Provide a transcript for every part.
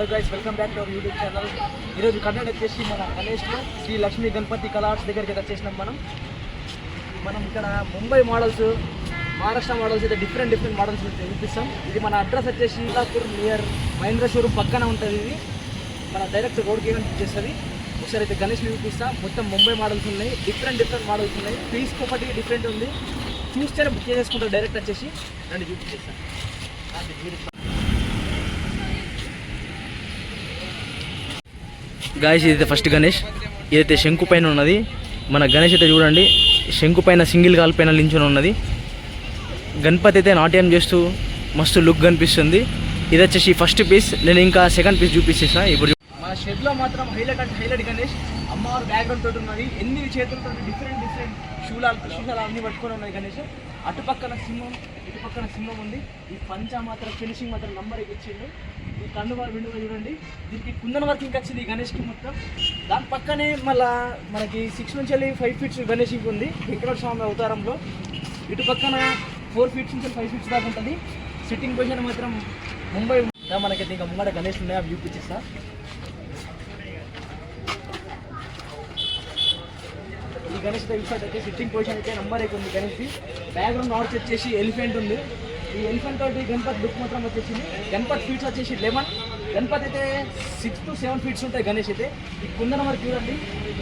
Hello guys welcome back to our YouTube channel ఈరోజు కన్నడ వచ్చేసి మన గణేష్లో శ్రీ లక్ష్మీ గణపతి కళార్ట్స్ దగ్గరికి వచ్చేసినాం మనం. మనం ఇక్కడ ముంబై మోడల్స్ మహారాష్ట్ర మోడల్స్ అయితే డిఫరెంట్ డిఫరెంట్ మోడల్స్ చూపిస్తాం. ఇది మన అడ్రస్ వచ్చేసి ఇలాపూర్ నియర్ మహేంద్ర షోరూమ్ పక్కన ఉంటుంది ఇది. మన డైరెక్ట్ రోడ్కి చేస్తుంది ఒకసారి అయితే గణేష్ చూపిస్తాం. మొత్తం ముంబై మోడల్స్ ఉన్నాయి. డిఫరెంట్ డిఫరెంట్ మోడల్స్ ఉన్నాయి. పీస్ ఒకటి డిఫరెంట్ ఉంది. చూస్తేనే బుక్ చేసుకుంటారు డైరెక్ట్ వచ్చేసి. రండి చూపించేస్తాను గాయస్ ఇదైతే ఫస్ట్ గణేష్ ఇదైతే శంకు పైన ఉన్నది. మన గణేష్ అయితే చూడండి. శంకు పైన సింగిల్ కాల్ పైన లించుని ఉన్నది. గణపతి అయితే నాట్యం చేస్తూ మస్తు లుక్ కనిపిస్తుంది. ఇది వచ్చేసి ఫస్ట్ పీస్ నేను ఇంకా సెకండ్ పీస్ చూపిస్తా ఇప్పుడు మన షెడ్లో మాత్రం హైలైట్ అంటే హైలైట్ గణేష్ అమ్మవారు బ్యాక్గ్రౌండ్ తోటి ఉన్నది. ఎన్ని చేతులతో డిఫరెంట్ డిఫరెంట్ శూలాలు శూలాలు అన్నీ పట్టుకొని ఉన్నాయి గణేష్ అటు పక్కన సింహం ఇటు పక్కన సింహం ఉంది. ఈ పంచ మాత్రం ఫినిషింగ్ మాత్రం నంబర్ ఇచ్చిండు. ఈ విండు వారు విండుగా చూడండి. దీనికి కుందన వరకు ఇంకా వచ్చింది గణేష్కి మొత్తం. దాని పక్కనే మళ్ళా మనకి సిక్స్ నుంచి వెళ్ళి ఫైవ్ ఫీట్స్ గణేష్ ఉంది. వెంకటేశ్వర స్వామి అవతారంలో. ఇటు పక్కన ఫోర్ ఫీట్స్ నుంచి ఫైవ్ ఫీట్స్ దాకా ఉంటుంది. సిట్టింగ్ పొజిషన్ మాత్రం ముంబై మనకైతే ఇంకా ముంగడ గణేష్ ఉన్నాయి? అవి చూపించేస్తా ఈ గణేష్ వెబ్సైట్ అయితే సిట్టింగ్ పొజిషన్ అయితే నంబర్ అయితే ఉంది గణేష్ది. బ్యాక్గ్రౌండ్ ఆర్చ్ వచ్చేసి ఎలిఫెంట్ ఉంది. ఈ ఎలిఫెంట్ తోటి గణపతి లుక్ మాత్రం వచ్చేసింది. గణపతి ఫీట్స్ వచ్చేసి లెమన్ గణపతి అయితే సిక్స్ టు సెవెన్ ఫీట్స్ ఉంటాయి గణేష్ అయితే. ఈ కుందన వరకు చూడండి.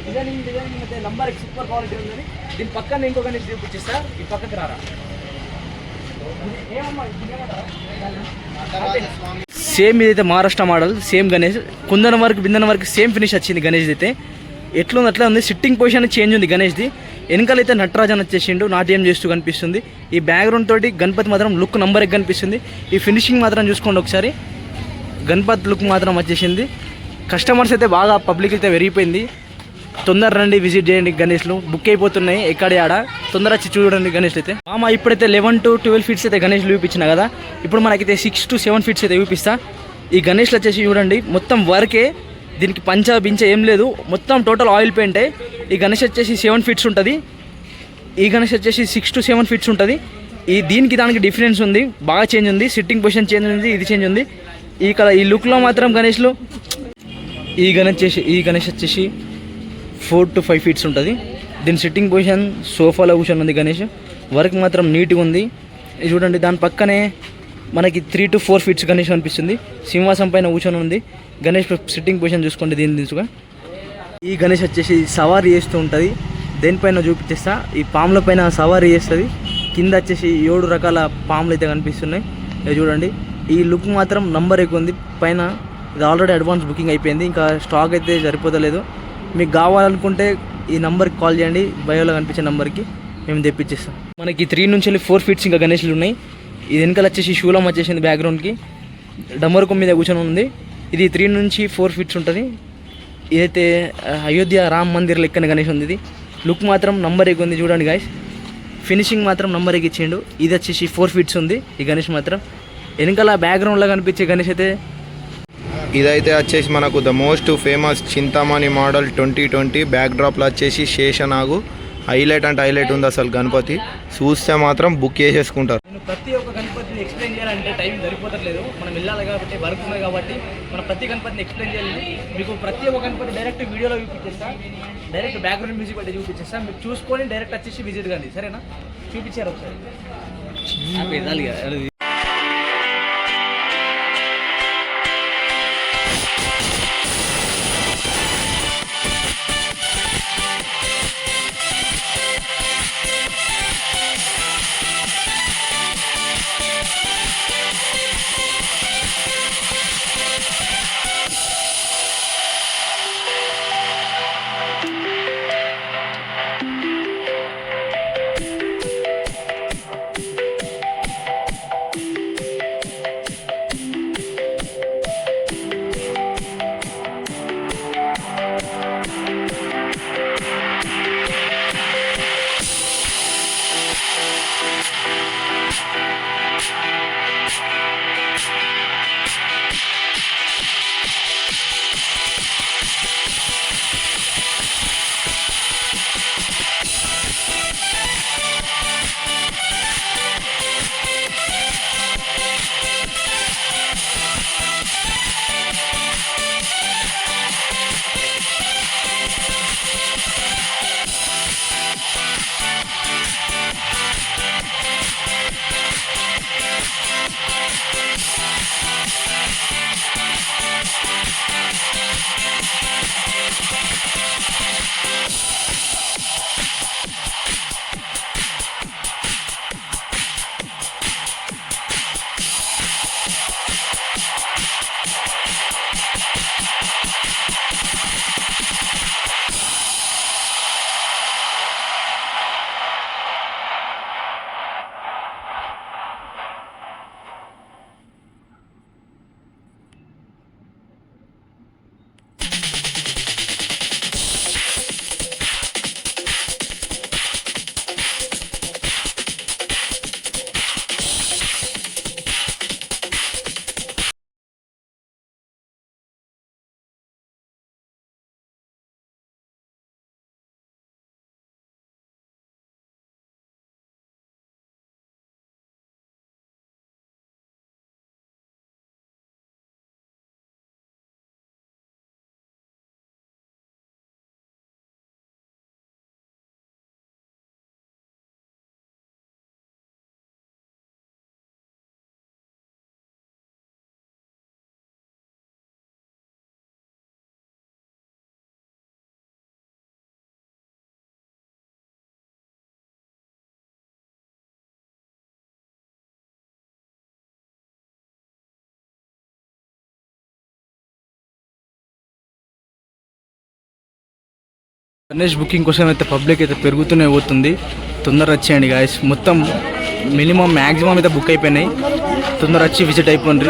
డిజైనింగ్ డిజైనింగ్ అయితే నంబర్ సూపర్ క్వాలిటీ ఉందని. దీని పక్కన ఇంకో గణేష్ చూపించేస్తా ఈ పక్కకి రారా? సేమ్ ఇదైతే మహారాష్ట్ర మోడల్ సేమ్ గణేష్. కుందన వరకు బిందన వరకు సేమ్ ఫినిష్ వచ్చింది గణేష్ అయితే. ఎట్లుంది అట్లా ఉంది. సిట్టింగ్ పొజిషన్ చేంజ్ ఉంది గణేష్ది. వెనకాల అయితే నటరాజన్ వచ్చేసిండు. నాట్యం చేస్తూ కనిపిస్తుంది. ఈ బ్యాక్గ్రౌండ్ తోటి గణపతి మాత్రం లుక్ నంబర్ ఎగ్ కనిపిస్తుంది. ఈ ఫినిషింగ్ మాత్రం చూసుకోండి ఒకసారి. గణపతి లుక్ మాత్రం వచ్చేసింది. కస్టమర్స్ అయితే బాగా పబ్లిక్ అయితే పెరిగిపోయింది. తొందర రండి విజిట్ చేయండి గణేష్లు. బుక్ అయిపోతున్నాయి ఎక్కడ ఆడ. తొందర వచ్చి చూడండి గణేష్ అయితే. మామ ఇప్పుడైతే లెవెన్ టు ట్వెల్వ్ ఫీట్స్ అయితే గణేష్లు చూపించిన కదా. ఇప్పుడు మనకైతే సిక్స్ టు సెవెన్ ఫీట్స్ అయితే చూపిస్తా. ఈ గణేష్లు వచ్చేసి చూడండి. మొత్తం వర్కే దీనికి పంచ బించ ఏం లేదు. మొత్తం టోటల్ ఆయిల్ పెయింటే ఈ గణేష్ వచ్చేసి సెవెన్ ఫీట్స్ ఉంటుంది. ఈ గణేష్ వచ్చేసి సిక్స్ టు సెవెన్ ఫీట్స్ ఉంటుంది. ఈ దీనికి దానికి డిఫరెన్స్ ఉంది. బాగా చేంజ్ ఉంది. సిట్టింగ్ పొజిషన్ చేంజ్ ఉంది. ఇది చేంజ్ ఉంది. ఈ కలర్ ఈ లుక్లో మాత్రం గణేష్లు ఈ గణేష్ చేసి ఈ గణేష్ వచ్చేసి ఫోర్ టు ఫైవ్ ఫీట్స్ ఉంటుంది. దీని సిట్టింగ్ పొజిషన్ సోఫాలో కూర్చొని ఉంది గణేష్. వర్క్ మాత్రం నీట్గా ఉంది. చూడండి దాని పక్కనే మనకి three to four feets Ganesh అనిపిస్తుంది. సింహాసం పైన కూర్చొని ఉంది. గణేష్ సిట్టింగ్ పొజిషన్ చూసుకోండి దీని తీసుగా ఈ గణేష్ వచ్చేసి సవారీ చేస్తూ ఉంటుంది. దేనిపైన చూపించేస్తా ఈ పాముల పైన సవారీ చేస్తుంది. కింద వచ్చేసి ఏడు రకాల పాములు అయితే కనిపిస్తున్నాయి. చూడండి. ఈ లుక్ మాత్రం నంబర్ ఎక్కువ ఉంది. పైన ఇది ఆల్రెడీ అడ్వాన్స్ బుకింగ్ అయిపోయింది. ఇంకా స్టాక్ అయితే సరిపోతలేదు. మీకు కావాలనుకుంటే ఈ నంబర్కి కాల్ చేయండి. బయోలో కనిపించే నంబర్కి మేము తెప్పించేస్తాం. మనకి త్రీ నుంచి వెళ్ళి ఫోర్ ఫీట్స్ ఇంకా గణేష్లు ఉన్నాయి. ఇది వెనకాల వచ్చేసి శూలం వచ్చేసింది బ్యాక్గ్రౌండ్కి డమరుకం మీద కూర్చొని ఉంది. ఇది త్రీ నుంచి ఫోర్ ఫీట్స్ ఉంటుంది. ఇదైతే అయోధ్య రామ్ మందిర్ లెక్కన గణేష్ ఉంది ఇది లుక్ మాత్రం నంబర్ ఎగ్ ఉంది చూడండి గాయస్ ఫినిషింగ్ మాత్రం నంబర్ ఎగ్ ఇచ్చిండు ఇది వచ్చేసి ఫోర్ ఫీట్స్ ఉంది ఈ గణేష్ మాత్రం. వెనకాల బ్యాక్గ్రౌండ్లో కనిపించే గణేష్ అయితే. ఇదైతే వచ్చేసి మనకు the most famous Chintamani model twenty twenty back డ్రాప్లో వచ్చేసి శేషనాగు. హైలైట్ అంటే హైలైట్ ఉంది అసలు గణపతి. చూస్తే మాత్రం బుక్ చేసేసుకుంటారు. నేను ప్రతి ఒక్క గణపతిని ఎక్స్ప్లెయిన్ చేయాలంటే టైం సరిపోతట్లేదు మనం వెళ్ళాలి కాబట్టి వర్క్ ఉంది కాబట్టి మన ప్రతి గణపతిని ఎక్స్ప్లెయిన్ చేయాలి. మీకు ప్రతి ఒక్క గణపతి డైరెక్ట్ వీడియోలో చూపించేస్తా. డైరెక్ట్ బ్యాక్గ్రౌండ్ మ్యూజిక్ పెట్టి చూపించేస్తా. మీరు చూసుకొని డైరెక్ట్ వచ్చేసి విజిట్ కానీ సరేనా? చూపించారు ఒకసారి. గణేష్ బుకింగ్ కోసం అయితే పబ్లిక్ అయితే పెరుగుతూనే పోతుంది. తొందర వచ్చేయండి గాయస్ మొత్తం మినిమం మ్యాక్సిమం అయితే బుక్ అయిపోయినాయి. తొందర వచ్చి విజిట్ అయిపోండి